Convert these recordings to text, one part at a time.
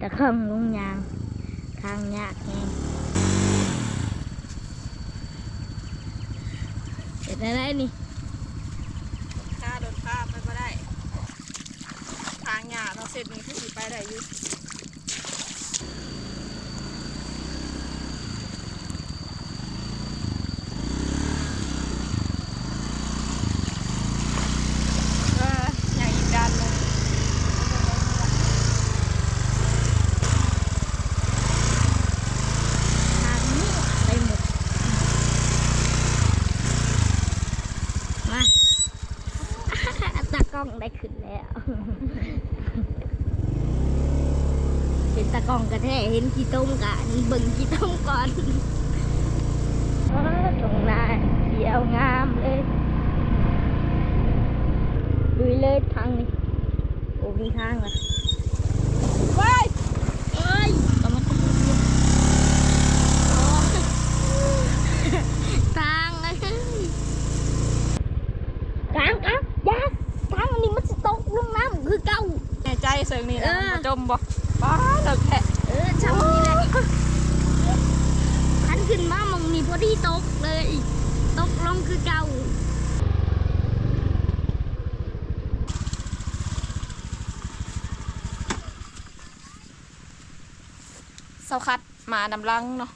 ตะข้องลุงยางทางยากไงเห็นอะไรนี่ ค่าโดนข้ามไปก็ได้ ทางหยาเราเสร็จนี้คือสิไปได้อยู่เอออย่างอีกด้านหนึง ทางนี้ไปหมดมา ตาก ล้องได้ขึ้นแล้ว เห็นตะกล้องกระแท้เห็นกี่ต้มกันเบิ่งกี่ต้มก่อนตรงนั้นเดียวงามเลยดูเลยทางนี้โอ้มีทางละ เว้ย เอ้ยก็มันต้องทางเลยกลางกลางยากทางอันนี้มันจะตกลงน้ำคือเก่า แน่ใจเสิร์งนี่นะ เออ มัน บ่จมบ่ป้าเลิกแค่เออช่างนี้แหละขันขึ้นมามองนี่พอดีตกเลย ตกลงคือเก่าเสาคัดมานำลังเนาะ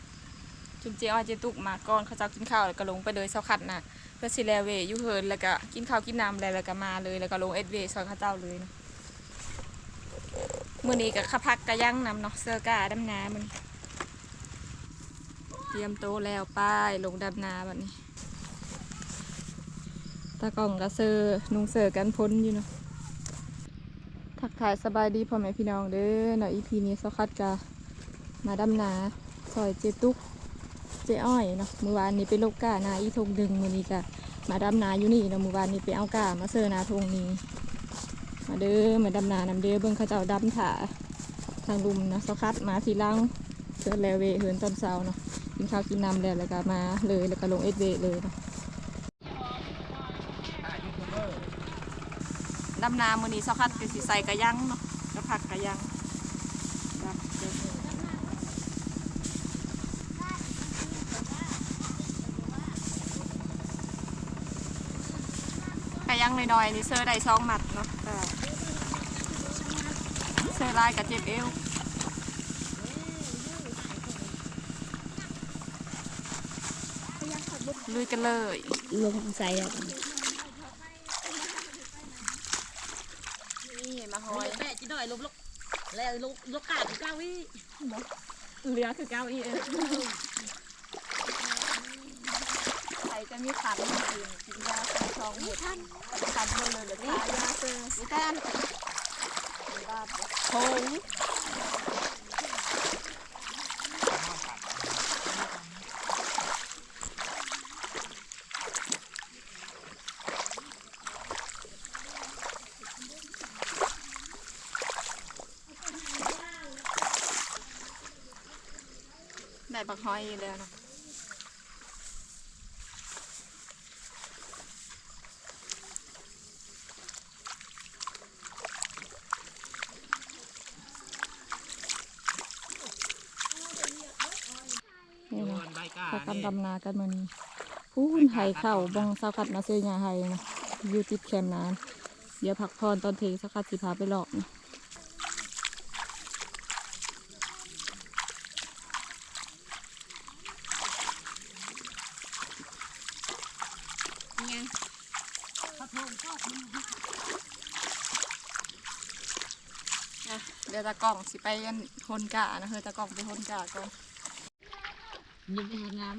จุนเจียวอาเจตุกมาก่อนเขาเจ้ากินข้าวแล้วก็ลงไปเลยเสาคัดน่ะเพื่อสิแลเวอยู่เฮินแล้วก็กินข้าวกินน้ำแล้วแล้วก็มาเลยแล้วก็ลงเอ็ดเวซอยเขาเจ้าเลยเนาะ มือนี้ก็ขับพักกระยั่งนำเนาะเสื้อกาดำนามันเตรียมโตแล้วป้ายลงดำนาแบัดนี้ตากล้องก็เสื้อนุ่งเสื้อกันพ้นอยู่เนาะทักทายสบายดีพ่อแม่พี่น้องเด้อเนาะอีพีนี้สคัดกามาดำนาซอยเจตุกเจอ้อยเนาะมือวานนี้ไปลกกานาอีทงดึงมือนี้ก็มาดำนาอยู่นี่เนาะมือวานนี้ไปเอากามาเซอร์นาทงนี้ มาเด้อมาดำนานำเด้อเบิ่งเขาเจ้าดำถาทางลุมนะสคัดมาสีล่างเสือแลเวเหินตอนเช้าเนาะกินข้าวกินน้ำแล้วแล้วก็มาเลยแล้วก็ลงเอสเวเลยเนาะดำนามือนี้สคัดก็สิใสกระยังเนาะกระผักกระยังดำเด้อ กระยัง น้อยๆนี่เสื้อได้สองหมัดเนาะแต่เสื้อลายกับเจ็บเอวลุยกันเลยลงใส่แล้วนี่มาหอยแม่จีหน่อยลุกลุกแล้วลุกลุกกาดเก้าวิเหลือคือเก้าอี้เองใคร จะมีขันมากินกินยาขันทองหมดขันหมดเลยเหรือนี่ยาเสื้อนี่แทนผงได้บักหอยอีกแล้วเนาะ นี่ นะเขากำดำนากันมานี่พูนไห้เข่าบองสาวขัดมาเซียาไห้นะอยู่ติดแคมป์นานเดี๋ยวพักพรตอนเทสาวขัดสิพาไปหลอกนะอะเดี๋ยวตากล้องสิไปกันทนกะนะเฮ้ยตากล้องไปทนกะก่อน ยิ้มแหงง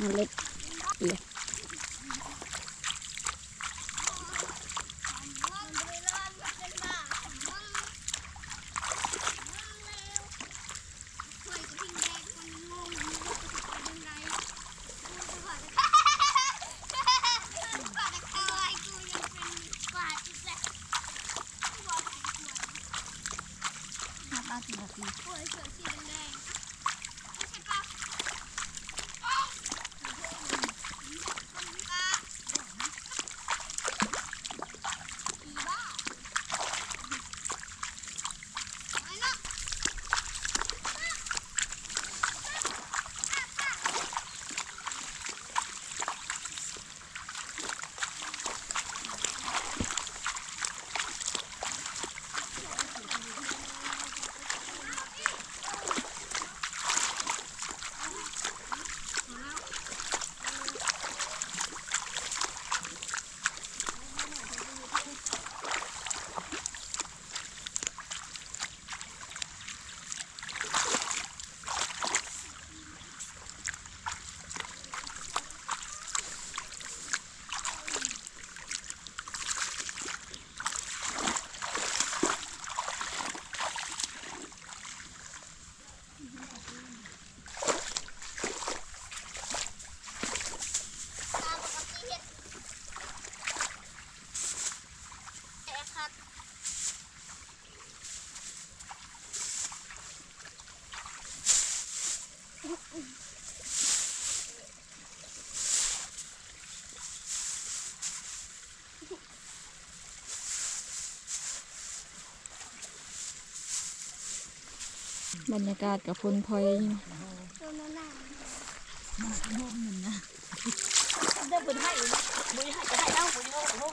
เอาเลยเลย บรรยากาศกับฝนพลอยอยู่เดี๋ยวบุญให้บุญให้จะให้เอาบุญโง่โง่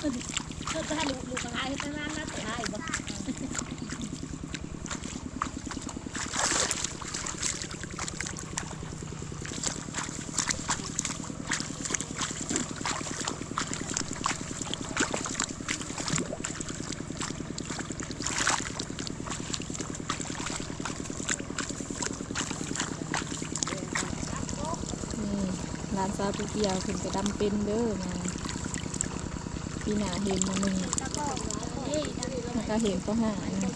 เพื่อจะให้ลูกลูกกระไรไปนั่นนะแต่ให้บ่ นี่ร้านซาปูเกียวขึ้นไปดำเป็นเด้อมาปีหนาเห็นมาหนึ่งแล้วก็เห็นก็หานะ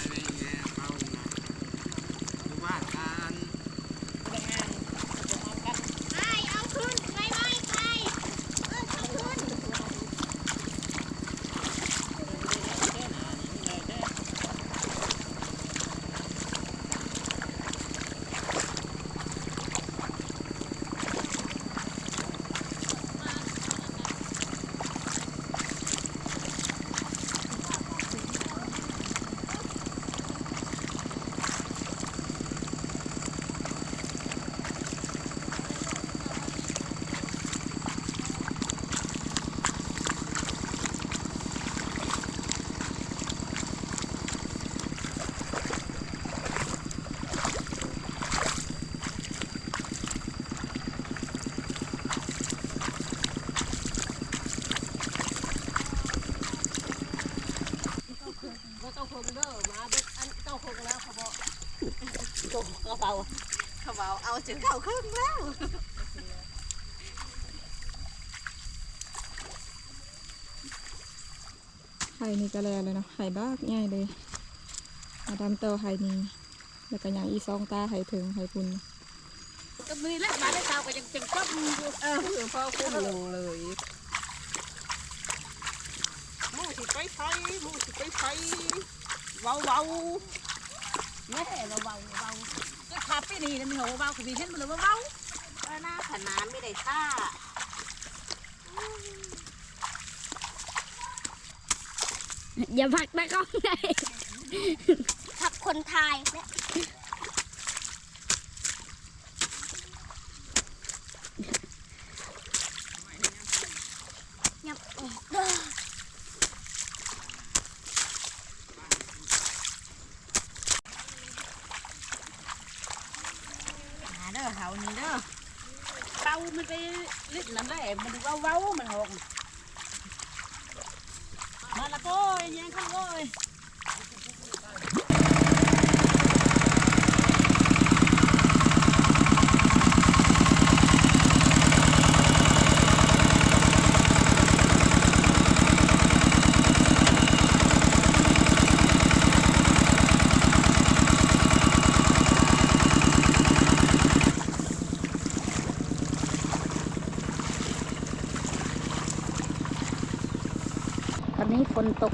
อะไรเงี้ยเขานะดูบ้านกัน ไอ้เอาขึ้นไงวะา เขาเบาเอาถึงเข่าครึ่งแล้วไข่นี่ก็แล้วเลยเนาะไข่บ้ากง่ายเลยมาดามเตาไข่นี่แล้วก็อย่างอีซองตาไข่ถึงไข่ปุ่นก็มีแล้วมาได้เช้าก็ยังจึงก็มีอยู่เออเพื่อพ่อคุ้มลงเลยมูสิไปไฟมูสิไปไฟเบาเบาแม่เราเบาเบาก็ขับไปีนี้มีหัวเบาคือมีเช่นมันเลยเบาว่าหน้าขนาดไม่ได้ท่าอย่าพักตะกล้องเลยพักคนไทยและยับออกเด้อ หาเด้อเขานี่เด้อเบามันไปลิดน้ำได้ มันว่าเบามันหกมาละโก้ยยังข้างโก้ย ตอนนี้ฝนตก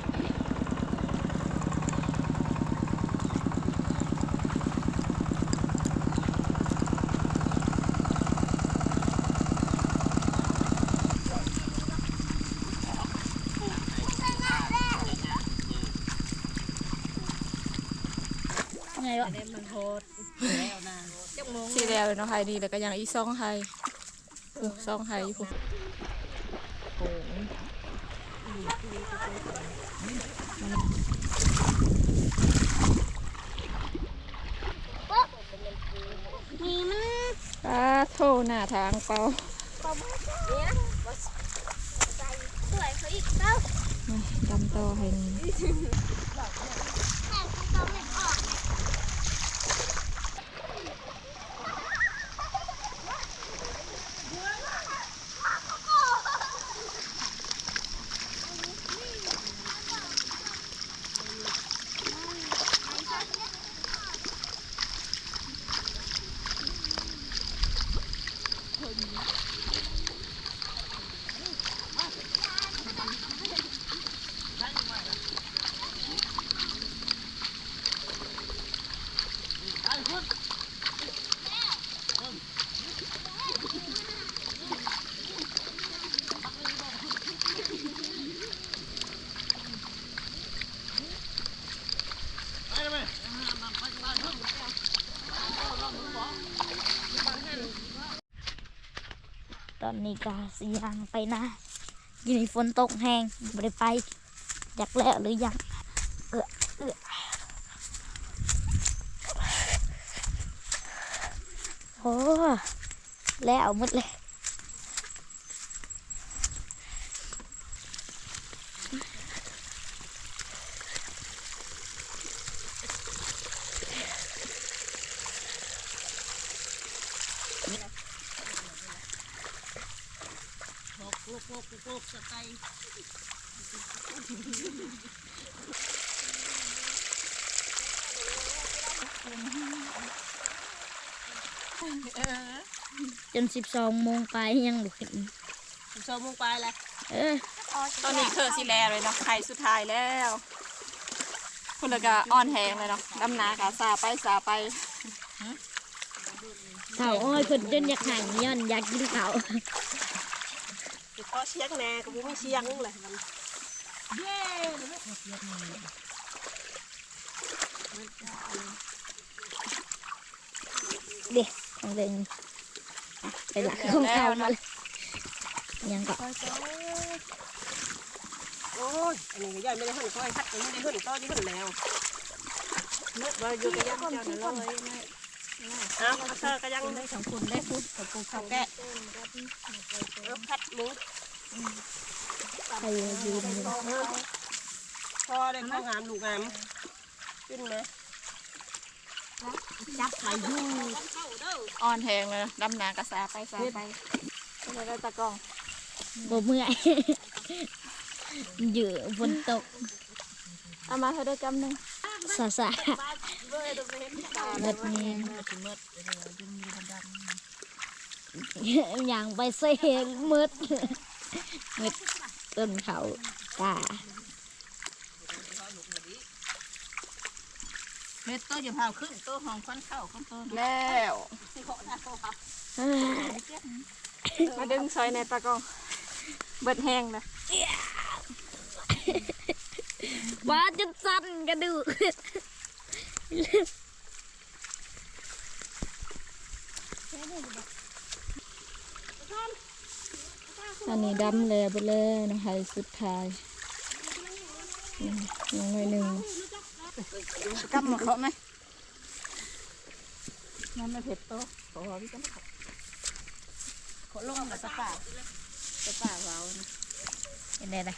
ไงวะเด็มันโหดแล้วนะจังมง สีแล้วเลยเนาะไข่นี่แล้วก็อย่างอีซองไข่เออซองไข่อยู่พุ่น นี่มัน ปลาโท หน้าทางเปล่าเนี่ยสวยเขาอีกเต้าดำเตาไข่นี่ อนนี้ก็สียางไปนะอยินฝนตกแห้งไม่ได้ไปอยากแล้วหรือยังเออเออโอ้แล้วหมดเลย จนสิบสองโมงไปยังบุกเห็นชมมงไปเลยเออตอนนี้คือสีแล้วเลยเนาะไข่สุดท้ายแล้วคุณแล้วก็อ่อนแหงเลยเนาะดำนากะสาไปสาไปเถ่าอ้อยคนจนอยากหายย้อนอยากกินเขาวพอเชียงแน่ก็ไม่เชียงเลยมันเย้ เด็ก ของเดินไปหลักของเขามาเลยยังก็โอ้ยอันนี้ก็ย่อยไม่ได้หุ่นก้อยคัดไม่ได้หุ่นก้อยที่หุ่นแล้วเมื่อเราอยู่กับย่างเจ้าหน้าเลยอ้าวเธอก็ยังได้สองคนได้พูดกับปูเขาแกะแล้วพัดหมูใครยืนพอได้ข้างามลูกงามขึ้นไหม จับไปอยู่อ่อนแหงเลยนะดำนากระซาไปซาไปไปได้ตะกล้องบ่เมื่อยเหยื่อบนตกเอามาให้ได้กำหนึ่งสาสาเม็ดนี้อย่างไปเสียมืดมืดต้นเขาตา เม็ดโตอย่าพาขึ้นโตของควันเข้าของโตแล้วมาดึงซอยในตะกล้อง เบิดแห้งเลยว่าจนสั่นกระดูกอันนี้ดำแล้วไปแล้วนะคะสุดท้ายอืมยังหน่อยหนึ่ง กำมาเขาไหมมันไม่เผ็ดโตขอพี่กันขอขอลงกับตะป่าตะป่าเราเห็นไหมล่ะ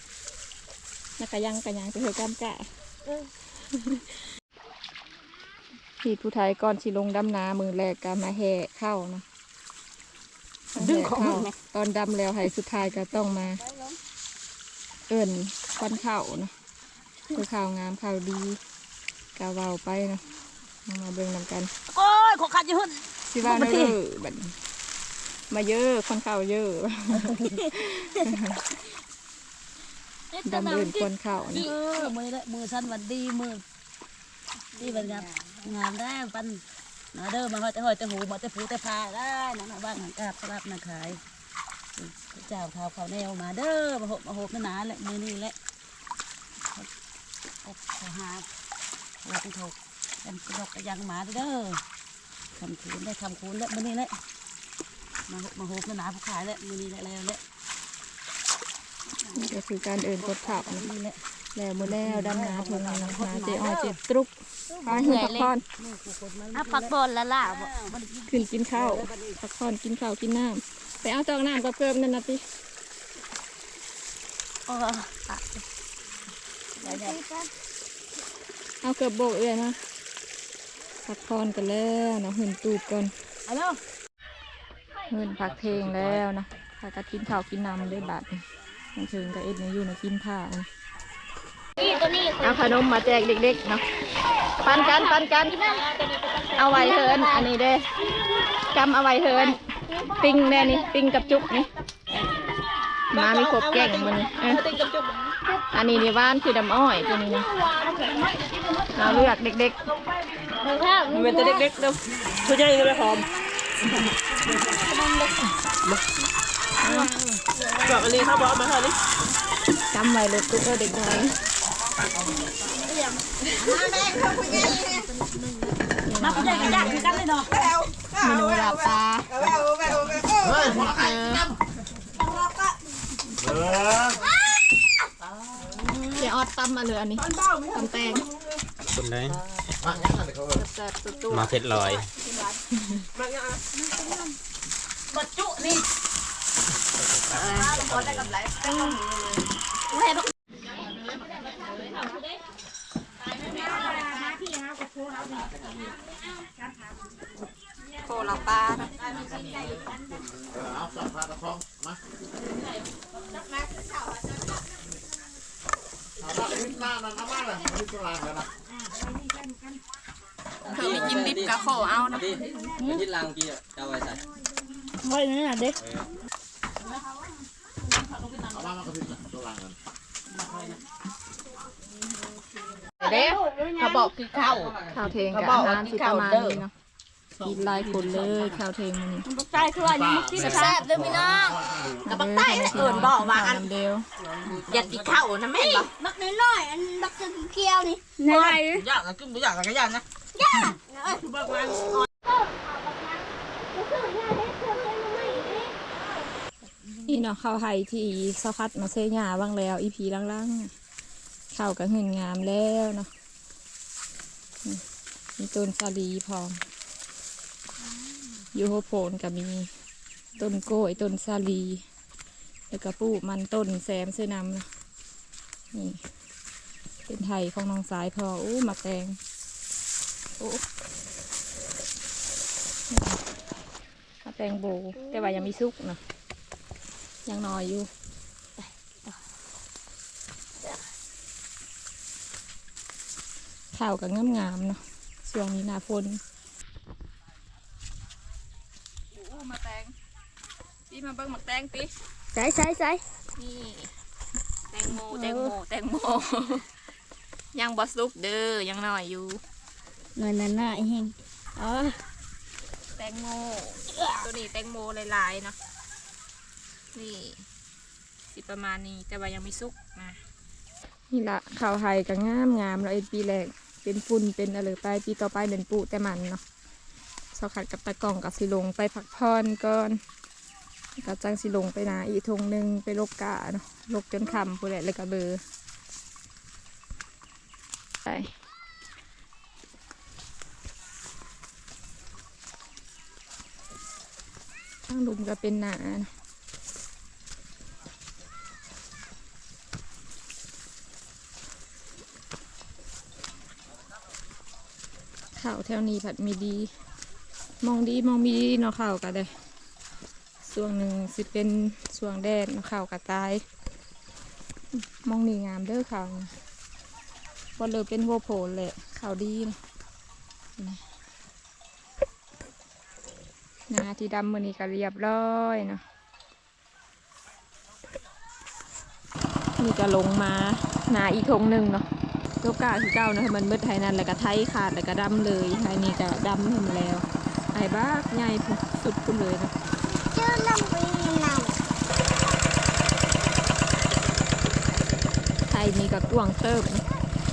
นักกะยังกะยังไปเถอะกำกะพี่ผู้ไทยก่อนสิลงดำนามือแรกก็มาแห่เข้าเนาะมาดึงแห่ของเข้ามึงไหมตอนดำแล้วให้สุดท้ายก็ต้องมา เอิ่นควันเข้าเนาะคือข่าวงามข่าวดี กาเวาไปเนาะเอามาเบิ่งนำกันโอ้ยขอขัดอยู่หุ่นสิว่าเด้อบัดนี้มาเยอะคนเข้าเยอะดำเอินคนเข้าเอนะอมือละมือสั้นวันดีมือดีเป็นงานงานได้ปันมาเด้อมาหอยแต่หอยแต่หูมาแต่ผูแต่พาได้นะมาบ้านหันกาบสลับนาขายเจ้าข่าวเขาวแนวมาเด้อมาหบมาหบหนาๆแหละมือนี่แหละเขาหา เราเป็นเขาเป็นดอกกระยังหมาเด้อทำคูนได้ทำคูนแล้วมือนี่แหละมาหบมาหบหนาๆผู้ขายแล้วมือนี่แหละแล้วแหละนี่ก็คือการเอินกดขับมือนี่แหละแล้วมือแล้วดำนาทงนาเจออเจ็บตรุกพาหิพักผ่อนอะพักบอลละล่ะบ่ขึ้นกินข้าวพักผ่อนกินข้าวกินน้ำไปเอาจอกน้ำกับเกิมนั่นนะติโอ้ เอาเกือบโบกเอ้ยนะพักผ่อนกันแล้วเนาะหืนตูดก่อนเอาแล้วหืนพักเพลงแล้วนะพากันกินข้าวกินน้ำด้วยบาทนี่มันถึงกับเอ็ดเนี่ยอยู่ในะกินผ้านะนี่ตัวนี้เอาขนมมาแจกเด็กๆเนาะปันกันปันกัน เอาไว้เทินอันนี้เด้จำเอาไว้เทินปิ้งแน่นี่ปิ้งกับจุกนี่ มามีครบแก่งมันนี่เอ้ยอันนี้นี่ว่านคือดำอ้อยตัวนี้นะเราเลือกเด็กมือข้าวมันเป็นตัวเล็กๆเด้อตัวใหญ่ก็เลยหอมบอกอันนี้เขาบอกมาเท่านี้ๆจำไว้เลยตุ๊กเด็กน้อยมาผู้ใหญ่กันยากคือกันเลยเนาะเมนูลาบปลา เฮ้ยพอไข่จำเออเจ๊ออดตำมาเลยอันนี้ตำแตงคนไหนมางั้นน่ะเดี๋ยวเขาเออแซ่บๆตุ๊มาเผ็ดลอยบดจุนี่ๆโคลาปลานะ เอาสับปลาตะคองมาเอาละลิ้นหน้านั่นน้ำมันเลยลิ้นตัวลางกันนะ เธอมีกินดิบกะขอ เอานะ đi đi làm kia cho vậy sao ไว้นี่น่ะเด็กเอามามันก็ลิ้นตัวลางกันเด้เขาบอกคือข้าวข้าวเทงกับอาหารสิประมาณนี้เนาะกินลายคนเลยข้าวเทงมันนี่ใจคือว่ายังกินแซ่บเด้อพี่น้องกระบักไต้เอิญบอกว่าอันเดียวอยากกินข้าวนะแม่บอกบักน้อยๆอันบักเขียวนี่อยากกินไม่อยากก็ยากนะนี่ นี่เนาะข้าวไทยที่สะพัดมาเซยาบ้างแล้ว อีพีล่างๆข้าวกับเงินงามแล้วเนาะมีต้นสาลีพร้อมยูโฮโพนกับมีต้นโก้ยต้นสาลี แล้วก็ปูมันต้นแซมเซนำนะนี่เป็นไทยของน้องสายพออู้มาแตงโอ้มาแตงโบแต่ว่ายังมีซุกเนาะ ยังน้อยอยู่ข้าวกับงามๆเนาะช่วงนี้หน้าฝนอู้มาแตงปีมาเบิ่งหมักแตงปีใส่ใส่ใส่นี่แตงโมแตงโมแตงโมยังบอสุกเด้อยังน้อยอยู่เงินนั่นน่ะเฮงอ๋อแตงโมตัวนี้แตงโมหลายๆเนาะ นี่สิประมาณนี้แต่ว่ายังไม่สุกนะนี่ละข้าวไทยก็งามงามแล้วไอ้ปีแรกเป็นฝุ่นเป็นอะไรไปปีต่อไปเป็นปูแต่มันเนาะสอขัดกับตะกล่องกับสิลงไปพักผ่อนก่อนก็จังสิลงไปนาอีทงหนึ่งไปลกกาเนาะลกจนคำพูดแหละเลยก็เบอไปข้างลุมก็เป็นหนาเนาะ ข่าวแถวนี้ผัดมีดี มองดีมองมีดีเนาะข่าวก็ได้ส่วนหนึ่งสิเป็นส่วงแดดเนาะข่าวก็ตาย มองนี่งามเด้อข่าวนี่บ่เลยเป็นหัวโผล่แหละข่าวดีนะนาที่ดำมือนี้ก็เรียบร้อยเนาะนี่ก็ลงมาหนาอีกทงหนึ่งเนาะ ก้ากาคือเก้านะมันมืดไทยนั่นแล้วก็ไทยขาดแล้วก็ดำเลยไทยนี่ก็ดำให้มันแล้วไอ้บ้าใหญ่พุ่นสุดพุ่นเลยนะเจ้าน้ำไปน้ำไทยนี่ก็กวางเติบ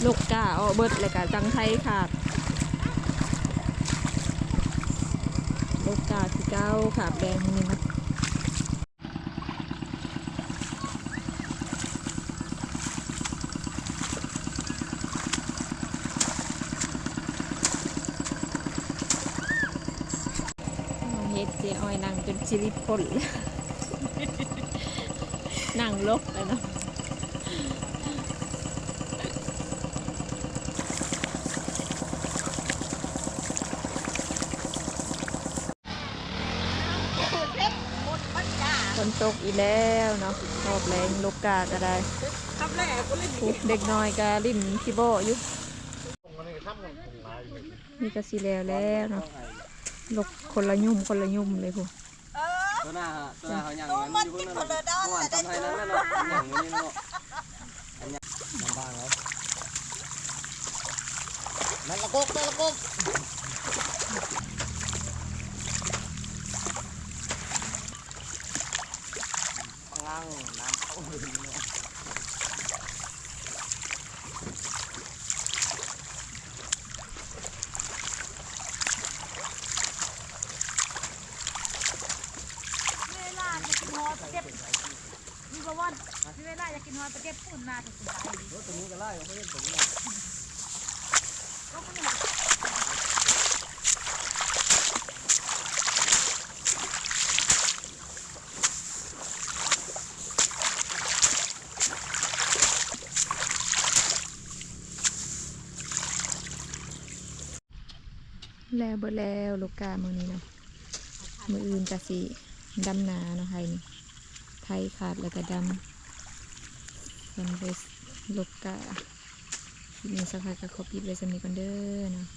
ลูกกาเอเบิดเลยก็จังไทยขาดลูกกาคือเก้าขาบแดงนี่นะเฮ็ดเจอ้อยนั่ง จนชิลิปนเลนั่งลกเลยเนาะฝนตกอีกแล้วเนาะรอบแรงลูกกาก็ได้ทำแหล่กูเลยปุ๊บเด็กน้อยก็ลิ้นคิโบอยู่มันนี่ทำมันปรุงมาอยู่นี่ก็สีแล้วแล้วเนาะลกคนละยุ่มคนละยุ่มเลยพวก ตัวหน้าตัวหน้าเขาอย่างนั้นอยู่บนนั้นเมื่อวานตอนไทยนั้นน่ะเนาะอย่างนี้เนาะอันนี้มันบ้างแล้ว นั่นละกกนั่นละกก ปังน้ำเข้าเลยเนาะ เวลาจะกินฮอตเก็บมี บวรมีเวลาจะกินฮอยตเก็บปุ่นมาถึงสบายดีรถตรงนี้ก็ไล่เขาเล่นตรงนี้แล้วเบิดแล้วลูกกามือนี้เนาะมืออื่นกะสีดำนาเนาะไทยนี่ ไทยขาดแล้วก็ดำส่วนไปลูกกาทีสักพักก็ขอปิดไว้สำนีก่อนเด้อเนาะ